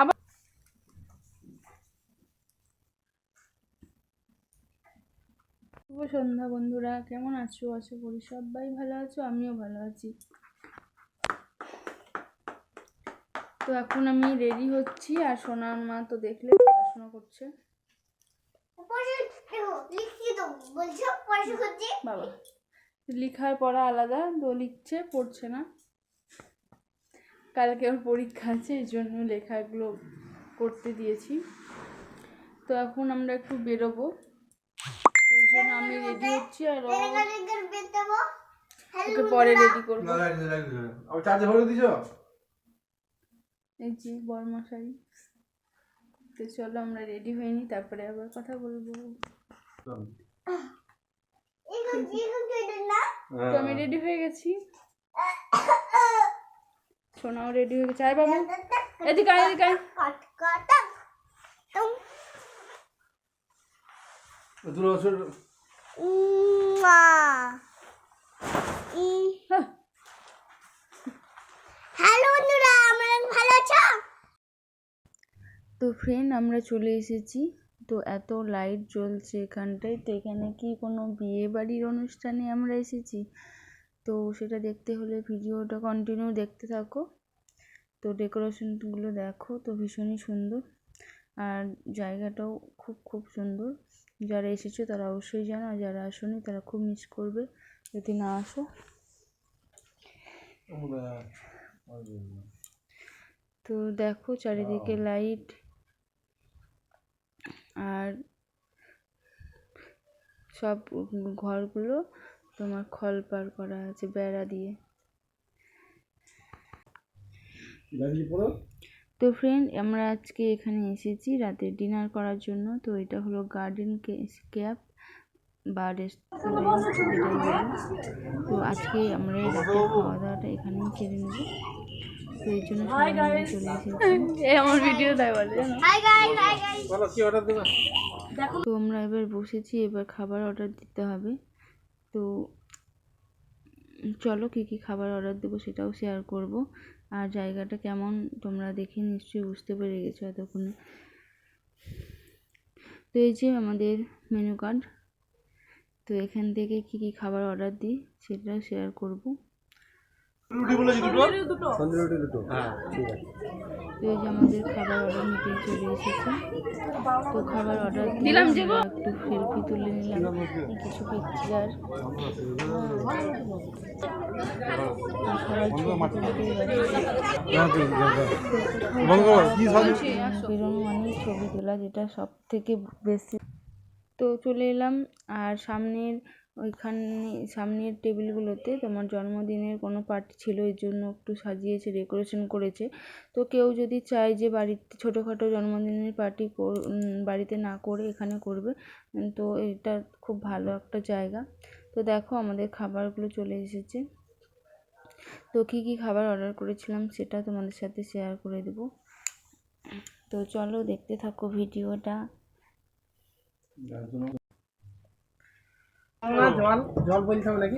আবার শুভ সন্ধ্যা বন্ধুরা কেমন আছো? আশা করি সবাই ভালো আছো আমিও ভালো আছি। তো এখন আমি রেডি হচ্ছি আর সোনার মা তো দেখলে পড়াশোনা করছি? বাবা লেখার পড়া আলাদা তো লিখছে পড়ছে না। কালকে ওর পরীক্ষা আছে এই জন্য লেখাগুলো করতে দিয়েছি। তো এখন আমরা একটু বেরোবো। জন্য আমি রেডি হচ্ছি আর ওকে পরে রেডি করব। চার্জে ভরে দিছো? এই যে বরমশাই। তো চলো আমরা রেডি হইনি তারপরে আবার কথা বলব। তো আমি রেডি হয়ে গেছি। সোনাও রেডি হয়ে গেছে। আয় বাবু এদিকে আয় এদিকে আয়। হ্যাঁ। হ্যালো বন্ধুরা আমরা ভালো আছো? তো ফ্রেন্ড আমরা চলে এসেছি। তো এত লাইট জ্বলছে এখানটায় তো এখানে কি কোনো বিয়ে বাড়ির অনুষ্ঠানে আমরা এসেছি? তো সেটা দেখতে হলে ভিডিওটা কন্টিনিউ দেখতে থাকো। তো ডেকোরেশনগুলো দেখো তো ভীষণই সুন্দর। আর জায়গাটাও খুব খুব সুন্দর। যারা এসেছ তারা অবশ্যই জানো আর যারা আসোনি তারা খুব মিস করবে। যদি না আসো। তো দেখো চারিদিকে লাইট আর সব ঘরগুলো তোমার খল পার করা আছে বেড়া দিয়ে। তো ফ্রেন্ড আমরা আজকে এখানে এসেছি রাতে ডিনার করার জন্য। তো এটা হলো গার্ডেন ক্যাপ বা রেস্টুরেন্ট তো আজকে আমরা এই রাতের খাওয়া দাওয়াটা এখানেই সেরে নেব। তো এই জন্য আমার ভিডিও দেয় বলে। তো আমরা এবার বসেছি এবার খাবার অর্ডার দিতে হবে। তো চলো কী কী খাবার অর্ডার দেবো সেটাও শেয়ার করব। আর জায়গাটা কেমন তোমরা দেখে নিশ্চয়ই বুঝতে পেরে গেছো এতক্ষণে। তো এই যে আমাদের মেনু কার্ড তো এখান থেকে কী কী খাবার অর্ডার দিই সেটাও শেয়ার করব। রুটি বলেছি দুটো? তন্দুরি রুটি দুটো। হ্যাঁ ঠিক আছে তো এই যে আমাদের খাবার অর্ডার নিতে চলে এসেছে। তো খাবার অর্ডার দিলাম যে একটু সেলফি তুলে নিলাম কিছু পিকচার বেরোনো মানে ছবি তোলা যেটা সব থেকে বেশি। তো চলে এলাম আর সামনের ওইখানে সামনের টেবিলগুলোতে তোমার জন্মদিনের কোনো পার্টি ছিল, এর জন্য একটু সাজিয়েছে, ডেকোরেশন করেছে। তো কেউ যদি চায় যে বাড়িতে ছোটোখাটো জন্মদিনের পার্টি বাড়িতে না করে এখানে করবে তো এটা খুব ভালো একটা জায়গা। তো দেখো আমাদের খাবারগুলো চলে এসেছে। তো কী কী খাবার অর্ডার করেছিলাম সেটা তোমাদের সাথে শেয়ার করে দেবো। তো চলো দেখতে থাকো ভিডিওটা। জল জল বলতে হবে নাকি?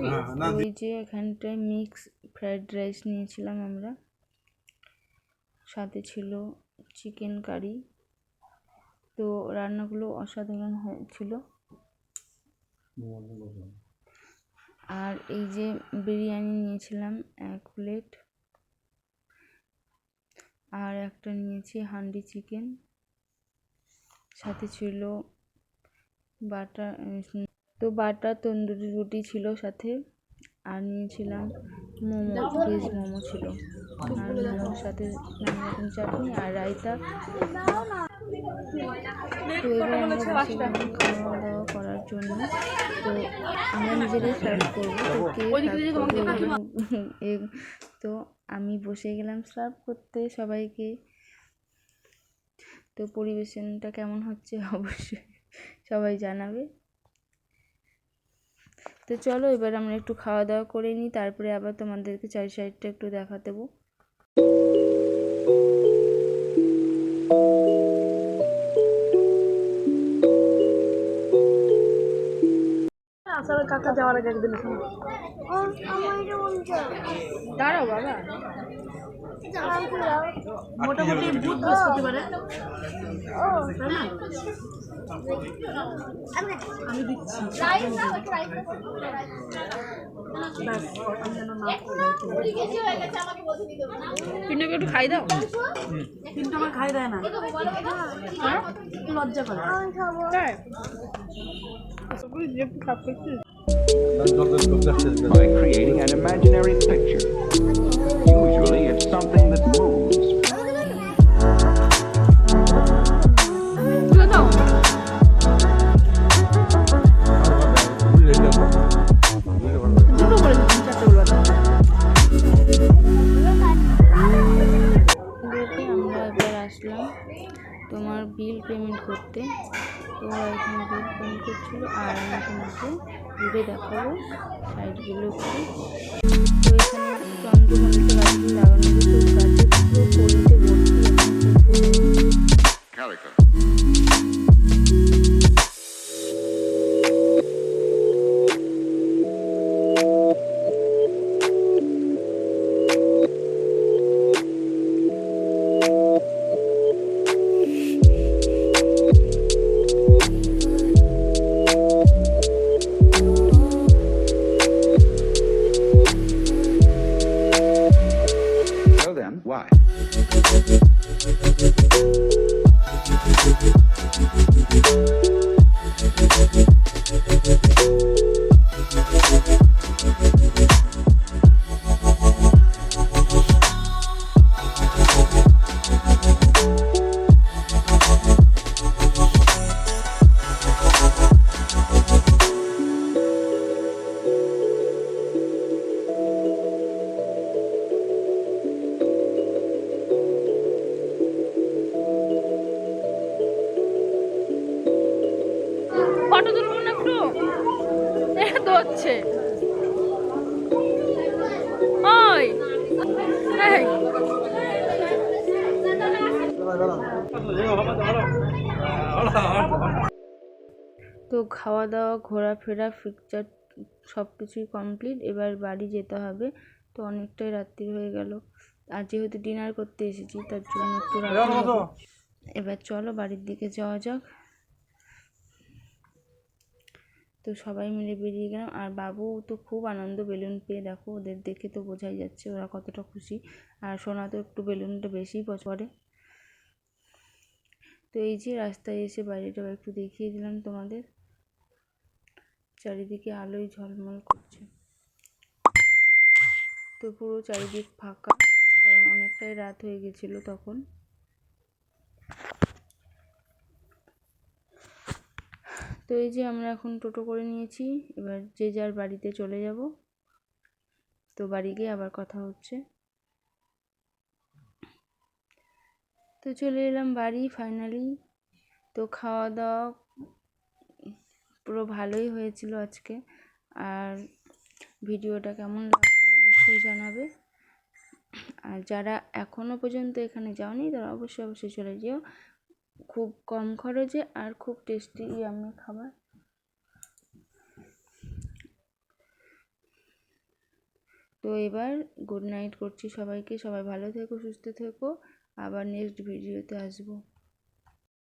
ওই যে এখানটায় মিক্স ফ্রাইড রাইস নিয়েছিলাম আমরা। সাথে ছিল চিকেন কারি তো রান্নাগুলো অসাধারণ হয়েছিল। আর এই যে বিরিয়ানি নিয়েছিলাম এক প্লেট আর একটা নিয়েছি হান্ডি চিকেন সাথে ছিল বাটার তো বাটার তন্দুরি রুটি ছিল সাথে আর নিয়েছিলাম মোমো ভেজ মোমো ছিল। আর মোমোর সাথে নানা রকম চাটনি আর রায়তা। তো এবার আমরা খাওয়া দাওয়া করার জন্য। তো আমরা নিজেরাই সার্ভ করব। তো আমি বসে গেলাম সার্ভ করতে সবাইকে। তো পরিবেশনটা কেমন হচ্ছে? অবশ্যই সবাই জানাবে। তো চলো এবার আমরা একটু খাওয়া দাওয়া করে নিই তারপরে আবার তোমাদেরকে চারি সাইডটা একটু দেখা দেবো আসার কাকা যাওয়ার আগে একদিন দাঁড়াও বাবা। মোটামুটি বুধ বৃহস্পতিবারে। আমি আমি দিচ্ছি একটু খাই দাও। আমার খাই দেয় না। হ্যাঁ? লজ্জা করে। খাব। তাই? সব কিছু by creating an imaginary picture. তোমার বিল পেমেন্ট করতে তো এখানে বিল পেমেন্ট করছিল আর আমি তোমাকে ঘুরে দেখাবো সাইডগুলো একটু। লাগানো ভর্তি why? তো খাওয়া দাওয়া ঘোরাফেরা পিকচার সব কিছুই কমপ্লিট এবার বাড়ি যেতে হবে। তো অনেকটাই রাত্রি হয়ে গেল। আর যেহেতু ডিনার করতে এসেছি, তার জন্য একটু। এবার চলো বাড়ির দিকে যাওয়া যাক। তো সবাই মিলে বেরিয়ে গেলাম। আর বাবু তো খুব আনন্দ বেলুন পেয়ে, দেখো ওদের দেখে তো বোঝাই যাচ্ছে ওরা কতটা খুশি। আর সোনা তো একটু বেলুনটা বেশিই পছন্দ করে তো এই যে রাস্তায় এসে বাইরেটা একটু দেখিয়ে দিলাম তোমাদের। চারিদিকে আলোয় ঝলমল করছে। তো পুরো চারিদিক ফাঁকা, কারণ অনেকটাই রাত হয়ে গেছিল তখন। তো এই যে আমরা এখন টোটো করে নিয়েছি, এবার যে যার বাড়িতে চলে যাব। তো বাড়ি গিয়ে আবার কথা হচ্ছে। তো চলে এলাম বাড়ি ফাইনালি তো খাওয়া দাওয়া পুরো ভালোই হয়েছিল আজকে। আর ভিডিওটা কেমন লাগল অবশ্যই জানাবে। আর যারা এখনও পর্যন্ত এখানে যাওনি, তারা অবশ্যই অবশ্যই চলে যেও। খুব কম খরচে আর খুব টেস্টি ইয়ামি খাবার। তো এবার গুড নাইট করছি সবাইকে। সবাই ভালো থেকো, সুস্থ থেকো। আবার নেক্সট ভিডিওতে আসব।